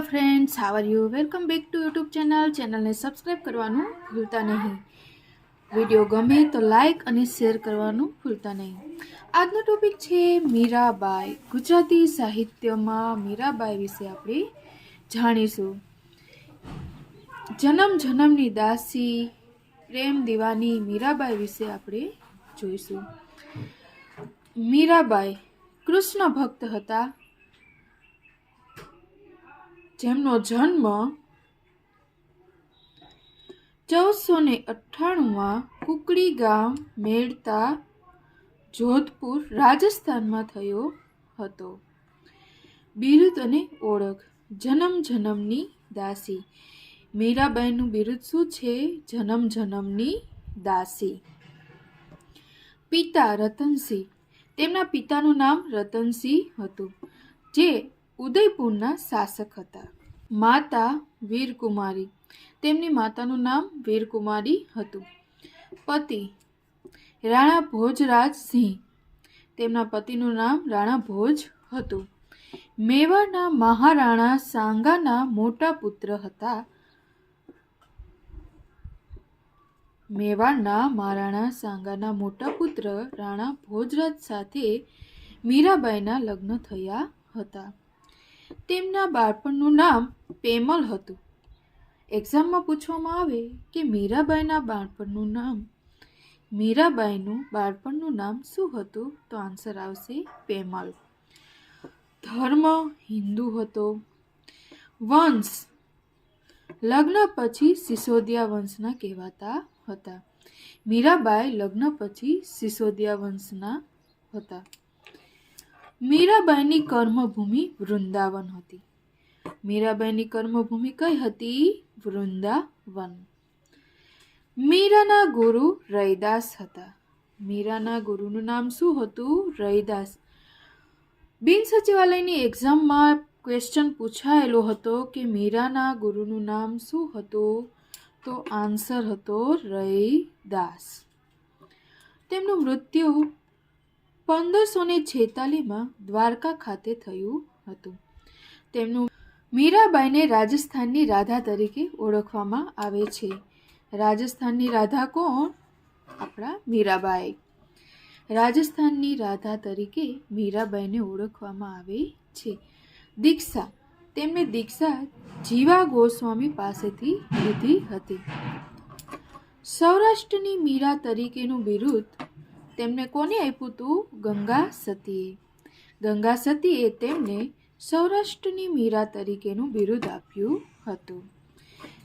Friends how are you welcome back to YouTube channel ચેનલને subscribe કરવાનું ભૂલતા નહીં. વીડિયો ગમે તો લાઈક અને શેર કરવાનું ભૂલતા નહીં. આજનો ટોપિક છે મીરાબાઈ. ગુજરાતી સાહિત્યમાં મીરાબાઈ વિશે આપણે જાણીશું. જન્મ જન્મની દાસી પ્રેમ દીવાની મીરાબાઈ વિશે આપણે જોઈશું. મીરાબાઈ કૃષ્ણ ભક્ત હતા. જેમનો જન્મ ચૌદસો ને અઠ્ઠાણુંમાં કુકડી ગામ મેળતા જોધપુર, રાજસ્થાનમાં થયો હતો. બિરુદ અને ઓળખ. જન્મ જન્મની દાસી. મીરાબાઈનું બિરુદ શું છે? જન્મ જન્મની દાસી. પિતા રતનસિંહ. તેમના પિતાનું નામ રતનસિંહ હતું, જે ઉદયપુરના શાસક હતા. માતા વીરકુમારી. તેમની માતાનું નામ વીરકુમારી હતું. પતિ રાણા ભોજરાજ સિંહ. તેમના પતિનું નામ રાણા ભોજ હતું. મેવાડના મહારાણા સાંગાના મોટા પુત્ર હતા. મેવાડના મહારાણા સાંગાના મોટા પુત્ર રાણા ભોજરાજ સાથે મીરાબાઈના લગ્ન થયા હતા. તેમના બાળપણનું નામ પેમલ હતું. એક્ઝામમાં પૂછવામાં આવે કે મીરાબાઈના બાળપણનું નામ, મીરાબાઈનું બાળપણનું નામ શું હતું? તો આન્સર આવશે પેમલ. ધર્મ હિન્દુ હતો. વંશ. લગ્ન પછી સિસોદિયા વંશના કહેવાતા હતા. મીરાબાઈ લગ્ન પછી સિસોદિયા વંશના હતા. મીરાબાઈની કર્મભૂમિ વૃંદાવન હતી. મીરાબાઈની કર્મભૂમિ કઈ હતી? વૃંદાવન. મીરાના ગુરુ રૈદાસ હતા. મીરાના ગુરુનું નામ શું હતું? રૈદાસ. બિન સચિવાલયની એક્ઝામમાં ક્વેશ્ચન પૂછાયેલો હતો કે મીરાના ગુરુનું નામ શું હતું? તો આન્સર હતો રૈદાસ. તેમનું મૃત્યુ પંદરસો ને છેતાલીસમાં દ્વારકા ખાતે થયું હતું. તેમનું મીરાબાઈને રાજસ્થાનની રાધા તરીકે ઓળખવામાં આવે છે. રાજસ્થાનની રાધા કોણ? આપણા મીરાબાઈ. રાજસ્થાનની રાધા તરીકે મીરાબાઈને ઓળખવામાં આવે છે. દીક્ષા. તેમને દીક્ષા જીવા ગોસ્વામી પાસેથી લીધી હતી. સૌરાષ્ટ્રની મીરા તરીકેનું બિરુદ તેમને કોને આપ્યું હતું? ગંગા સતીએ. ગંગા સતીએ તેમને સૌરાષ્ટ્રની મીરા તરીકેનું બિરુદ આપ્યું હતું.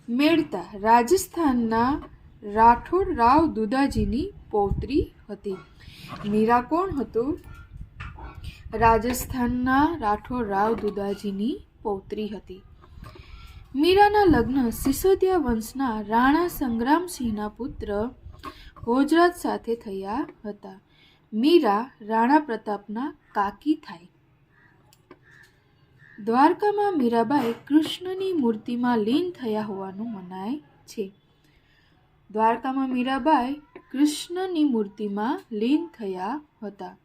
મેળતા રાજસ્થાનના રાઠોડ રાવ દુદાજીની પૌત્રી હતી. મીરા કોણ હતું? રાજસ્થાનના રાઠોડ રાવ દુદાજીની પૌત્રી હતી. મીરાના લગ્ન સિસોદિયા વંશના રાણા સંગ્રામસિંહના પુત્ર ભોજરાજ સાથે થયા હતા. મીરા રાણા પ્રતાપના કાકી થાય. દ્વારકામાં મીરાબાઈ કૃષ્ણની મૂર્તિમાં લીન થયા હોવાનું મનાય છે. દ્વારકામાં મીરાબાઈ કૃષ્ણની મૂર્તિમાં લીન થયા હતા.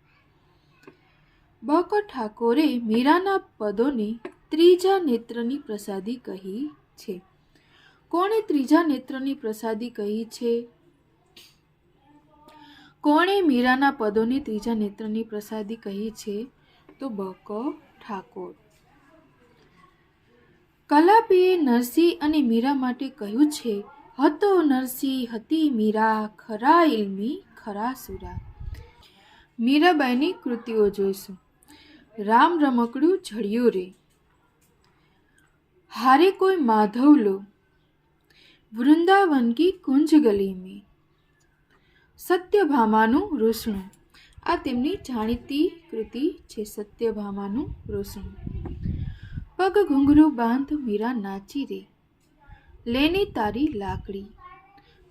બક ઠાકોરે મીરાના પદોને ત્રીજા નેત્રની પ્રસાદી કહી છે. કોણે ત્રીજા નેત્રની પ્રસાદી કહી છે? કોણે મીરાના પદોને ત્રીજા નેત્રની પ્રસાદી કહી છે? તો બક ઠાકોર. કલાપીએ નરસિંહ અને મીરા માટે કહ્યું છે, હતો નરસિંહ, હતી મીરા, ખરા ઇલમી, ખરા સુરા. મીરાબાઈની કૃતિઓ જોઈશું. રામ રમકડું ઝળ્યું રે. હારે કોઈ માધવ લો, વૃંદાવન કી કુંજ ગલી મેં. સત્યભામાનું રોષણું. આ તેમની જાણીતી કૃતિ છે સત્યભામાનું રોષણું. પગ ઘૂંઘરું બાંધ મીરા નાચી રે. લેની તારી લાકડી.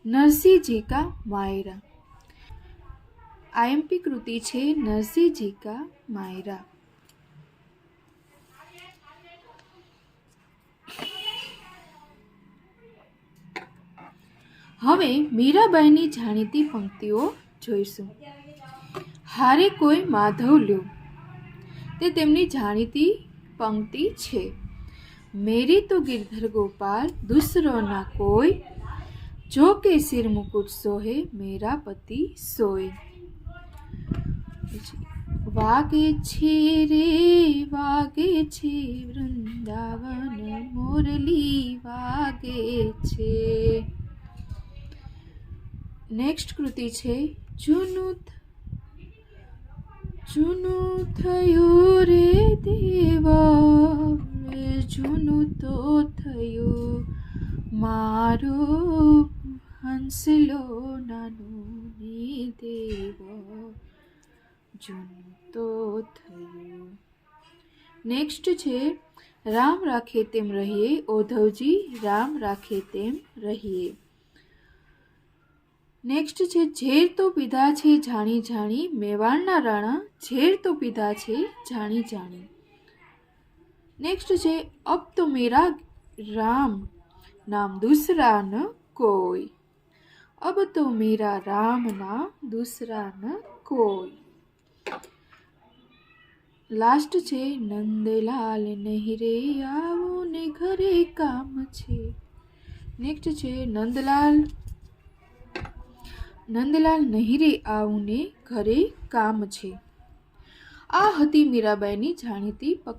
નરસિંહજી કા માયરા. આઈએમપી કૃતિ છે નરસિંહજી કા માયરા. હવે મીરાબાઈની જાણીતી પંક્તિઓ જોઈશું. હારે કોઈ માધવ લ્યો. તે તેમની જાણીતી પંક્તિ છે. મેરી તો ગિરધર ગોપાલ, દૂસરો ના કોઈ. જો કે સિર મુકુટ સોહે, મેરા પતિ સોય. વાગે છે રે, વાગે છે વૃંદાવન, મોરલી વાગે છે. નેક્સ્ટ કૃતિ છે જૂનું જૂનું થયું રે દે જૂનું તો થયું. નેક્સ્ટ છે, રામ રાખે તેમ રહીએ, ઓધવજી, રામ રાખે તેમ રહીએ. નેક્સ્ટ છે, ઝેર તો પીધા છે, જાણી જાણી, મેવાડના રાણા, ઝેર તો પીધા છે, જાણી જાણી. નેક્સ્ટ છે, અબ તો મેરા રામ, નામ દૂસરા ન કોઈ. અબ તો મેરા રામ, નામ દૂસરા ન કોઈ. લાસ્ટ છે, નંદલાલ નહીં આવો ને ઘરે કામ છે. નેક્સ્ટ છે, નંદલાલ. નંદલાલ નહીં રે આવું ને ઘરે કામ છે. આ હતી મીરાબાઈની જાણીતી